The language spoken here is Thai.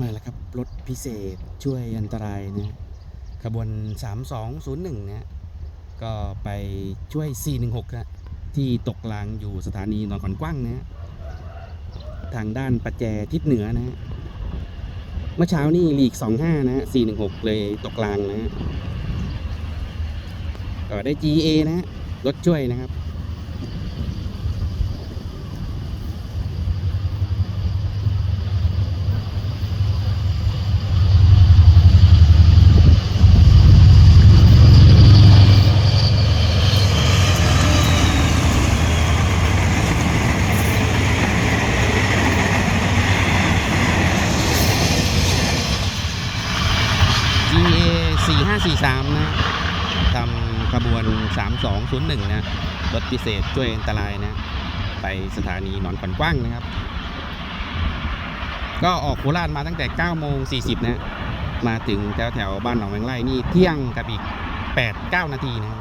มาแล้วครับ รถพิเศษช่วยอันตรายนะขบวน 3201นะก็ไปช่วย 416นะที่ตกรางอยู่สถานีนอนขอนกว้างนะทางด้านประแจทิศเหนือนะเมื่อเช้านี่หลีก 25 นะ 416 เลยตกรางนะก็ได้ GA นะรถช่วยนะครับ GA 4543 นะทำขบวน 3201 นะรถพิเศษช่วยอันตรายนะ ไปสถานีหนอนขอนกว้างนะครับ ก็ออกโคราชมาตั้งแต่9โมง40 นะ มาถึงแถวแถวบ้านหนองแมงไร่นี่เที่ยงกับอีก 8-9 นาทีนะครับ